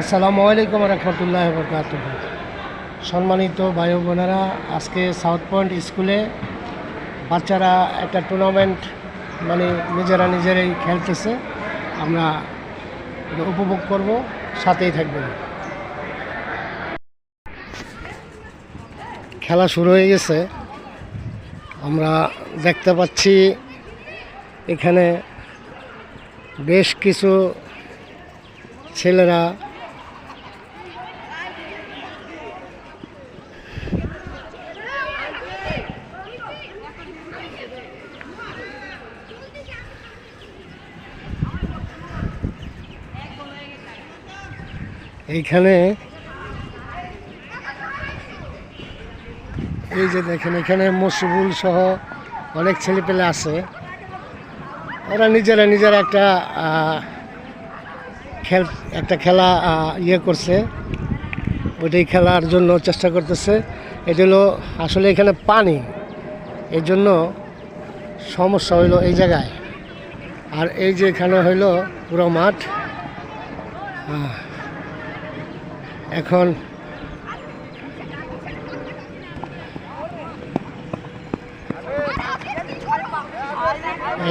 আসসালামু আলাইকুম রহমতুল্লাহ বরকাত সম্মানিত ভাই বোনেরা, আজকে সাউথ পয়েন্ট স্কুলে বাচ্চারা একটা টুর্নামেন্ট মানে নিজেরা নিজেরাই খেলতেছে। আমরা উপভোগ করব, সাথেই থাকবেন। খেলা শুরু হয়ে গেছে। আমরা দেখতে পাচ্ছি এখানে বেশ কিছু ছেলেরা এইখানে এই যে দেখেন এখানে মসিবুল সহ অনেক ছেলেপেলে আছে। ওরা নিজেরা নিজেরা একটা খেল একটা খেলা ইয়ে করছে। ওইটাই খেলার জন্য চেষ্টা করতেছে। এটা হলো আসলে এখানে পানি। এই জন্য সমস্যা হইল এই জায়গায়। আর এই যে এখানে হইল পুরো মাঠ। আহ, এখন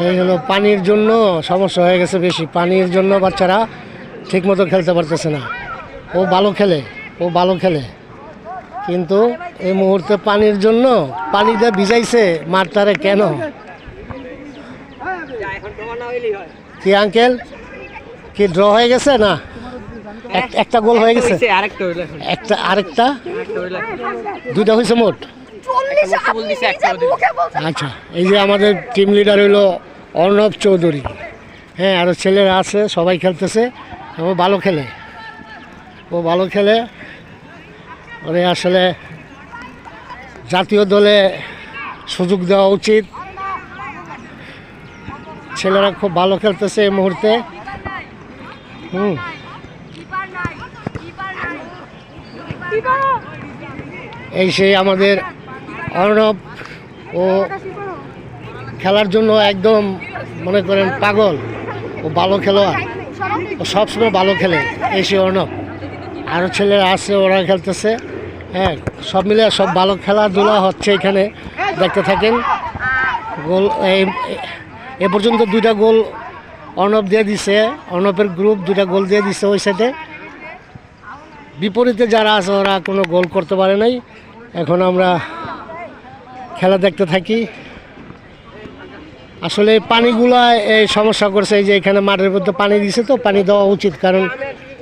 এই হলো পানির জন্য সমস্যা হয়ে গেছে বেশি। পানির জন্য বাচ্চারা ঠিকমতো খেলতে পারতেছে না। ও ভালো খেলে ও ভালো খেলে। কিন্তু এই মুহূর্তে পানির জন্য পানিতে ভিজাইছে মারতারে কেন? কি আঙ্কেল কি ড্র হয়ে গেছে না? একটা গোল হয়ে গেছে? আরেকটা হইল এখন। একটা আরেকটা। দুইটা হয়েছে মোট। আচ্ছা এই যে আমাদের টিম লিডার হইল অর্ণব চৌধুরী। হ্যাঁ আরও ছেলেরা আছে সবাই খেলতেছে। ও ভালো খেলে। ও ভালো খেলে। ওরে আসলে জাতীয় দলে সুযোগ দেওয়া উচিত। ছেলেরা খুব ভালো খেলতেছে এই মুহূর্তে। হুম। এই সেই আমাদের অর্ণব ও খেলার জন্য একদম মনে করেন পাগল। ও ভালো খেলোয়াড়। ও সবসময় ভালো খেলে। এই সেই অর্ণব। আরও ছেলেরা আছে, ওরা খেলতেছে। হ্যাঁ সব মিলে সব ভালো খেলাধুলা হচ্ছে এখানে। দেখতে থাকেন। গোল, এই- এ পর্যন্ত দুইটা গোল অর্ণব দিয়ে দিছে। অর্ণবের গ্রুপ দুইটা গোল দিয়ে দিছে ওই সাইডে বিপরীতে যারা আছে, ওরা কোনো গোল করতে পারে নাই। এখন আমরা খেলা দেখতে থাকি। আসলে পানিগুলা এই সমস্যা করছে, এই যে এখানে মাঠের মধ্যে পানি দিছে তো, পানি দেওয়া উচিত। কারণ